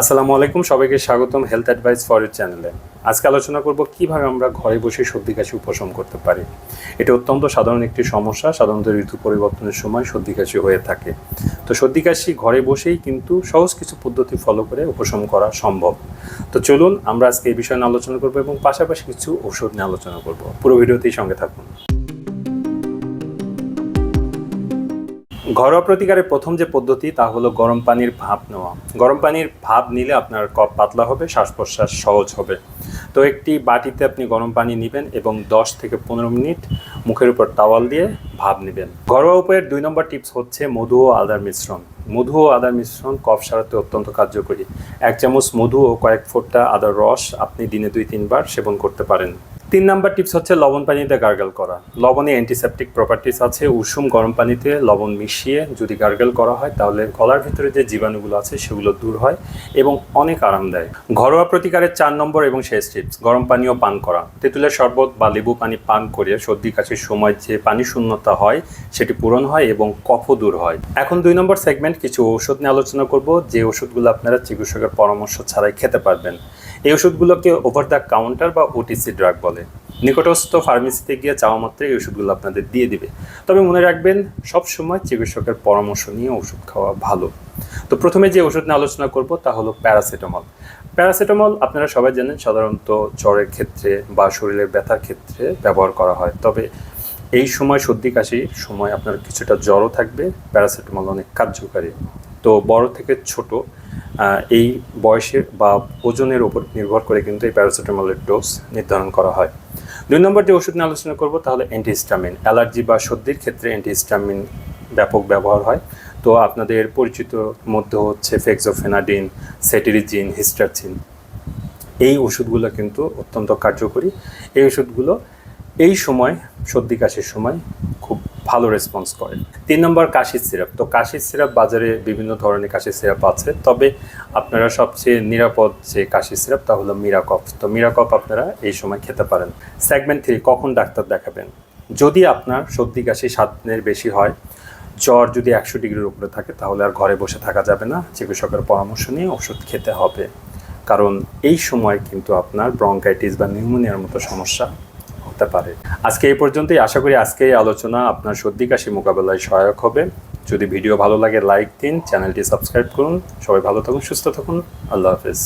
আসসালামু আলাইকুম, সবাইকে স্বাগতম হেলথ অ্যাডভাইস ফর ইউর চ্যানেলে আজকে আলোচনা করব কীভাবে আমরা ঘরে বসে সর্দি কাশি উপশম করতে পারি। এটা অত্যন্ত সাধারণ একটি সমস্যা, সাধারণত ঋতু পরিবর্তনের সময় সর্দি কাশি হয়ে থাকে। তো সর্দি কাশি ঘরে বসেই কিন্তু সহজ কিছু পদ্ধতি ফলো করে উপশম করা সম্ভব। তো চলুন, আমরা আজকে এই বিষয়ে নিয়ে আলোচনা করব এবং পাশাপাশি কিছু ঔষধ নিয়ে আলোচনা করব। পুরো ভিডিওতেই সঙ্গে থাকুন। ঘরোয়া প্রতিকারের প্রথম যে পদ্ধতি, তা হলো গরম পানির ভাপ নেওয়া। গরম পানির ভাপ নিলে আপনার কপ পাতলা হবে শ্বাস প্রশ্বাস সহজ হবে। তো একটি বাটিতে আপনি গরম পানি নেবেন এবং 10 থেকে পনেরো মিনিট মুখের উপর টাওয়াল দিয়ে ভাপ নেবেন। ঘরোয়া উপায়ের দুই নম্বর টিপস হচ্ছে মধু ও আদার মিশ্রণ। মধু ও আদার মিশ্রণ কফ সারাতে অত্যন্ত কার্যকরী। এক চামচ মধু ও কয়েক ফোঁটা আদার রস আপনি দিনে দুই তিনবার সেবন করতে পারেন। তিন নাম্বার টিপস হচ্ছে লবণ পানিতে গার্গেল করা। লবণে অ্যান্টিসেপটিক প্রপার্টিস আছে, উষুম গরম পানিতে লবণ মিশিয়ে যদি গার্গেল করা হয়, তাহলে গলার ভিতরে যে জীবাণুগুলো আছে, সেগুলো দূর হয় এবং অনেক আরাম দেয়। ঘরোয়া প্রতিকারের চার নম্বর এবং শেষ টিপস, গরম পানীয় পান করা। তেঁতুলের শরবত বা লেবু পানি পান করে সর্দি কাশির সময় যে পানি শূন্যতা হয়, সেটি পূরণ হয় এবং কফ দূর হয়। এখন দুই নম্বর সেগমেন্ট, কিছু ঔষধ নিয়ে আলোচনা করব। যে ওষুধগুলো আপনারা চিকিৎসকের পরামর্শ ছাড়াই খেতে পারবেন। এই ওষুধগুলোকে ওভার দ্য কাউন্টার বা ওটিসি ড্রাগ বলে। নিকটস্থ ফার্মেসিতে গিয়ে চাওয়া মাত্রই এই ওষুধগুলো আপনাদের দিয়ে দিবে। তবে মনে রাখবেন সব সময় চিকিৎসকের পরামর্শ নিয়ে ওষুধ খাওয়া ভালো। তো প্রথমে যে ওষুধ নিয়ে আলোচনা করব তা হলো প্যারাসিটামল। প্যারাসিটামল আপনারা সবাই জানেন, সাধারণত জ্বরের ক্ষেত্রে বা শরীরের ব্যথার ক্ষেত্রে ব্যবহার করা হয়। তবে এই সময় সর্দি কাশির সময় আপনার কিছুটা জ্বরও থাকবে। প্যারাসিটামল অনেক কার্যকারী। তো বড় থেকে ছোট এই বয়সের বা ওজনের উপর নির্ভর করে কিন্তু এই প্যারাসিটামলের ডোজ নির্ধারণ করা হয়। দুই নম্বর যে ওষুধ নিয়ে আলোচনা করব, তাহলে অ্যান্টিহিস্টামিন অ্যালার্জি বা সর্দির ক্ষেত্রে অ্যান্টিহিস্টামিন ব্যাপক ব্যবহার হয়। তো আপনাদের পরিচিত মধ্যে হচ্ছে ফেক্সোফেনাডিন, সেটিরিজিন, হিস্টারচিন। এই ওষুধগুলো কিন্তু অত্যন্ত কার্যকরী। এই ওষুধগুলো এই সময়, সর্দি কাশির সময় ভালো রেসপন্স করে। তিন নম্বর কাশির সিরাপ। তো কাশির সিরাপ বাজারে বিভিন্ন ধরনের কাশির সিরাপ আছে। তবে আপনারা সবচেয়ে নিরাপদ যে কাশির সিরাপ তা হলো মিরাকফ তো মিরাকফ আপনারা এই সময় খেতে পারেন। সেগমেন্ট থ্রি কখন ডাক্তার দেখাবেন? যদি আপনার সর্দি কাশি সাত দিনের বেশি হয়, জ্বর যদি একশো ডিগ্রির উপরে থাকে, তাহলে আর ঘরে বসে থাকা যাবে না। চিকিৎসকের পরামর্শ নিয়ে ওষুধ খেতে হবে। কারণ এই সময় কিন্তু আপনার ব্রঙ্কাইটিস বা নিউমোনিয়ার মতো সমস্যা হতে পারে। আজকে এই পর্যন্তই। আশা করি আজকে এই আলোচনা আপনার সর্দি কাশি মোকাবেলায় সহায়ক হবে। যদি ভিডিও ভালো লাগে, লাইক দিন, চ্যানেলটি সাবস্ক্রাইব করুন। সবাই ভালো থাকুন, সুস্থ থাকুন। আল্লাহ হাফেজ।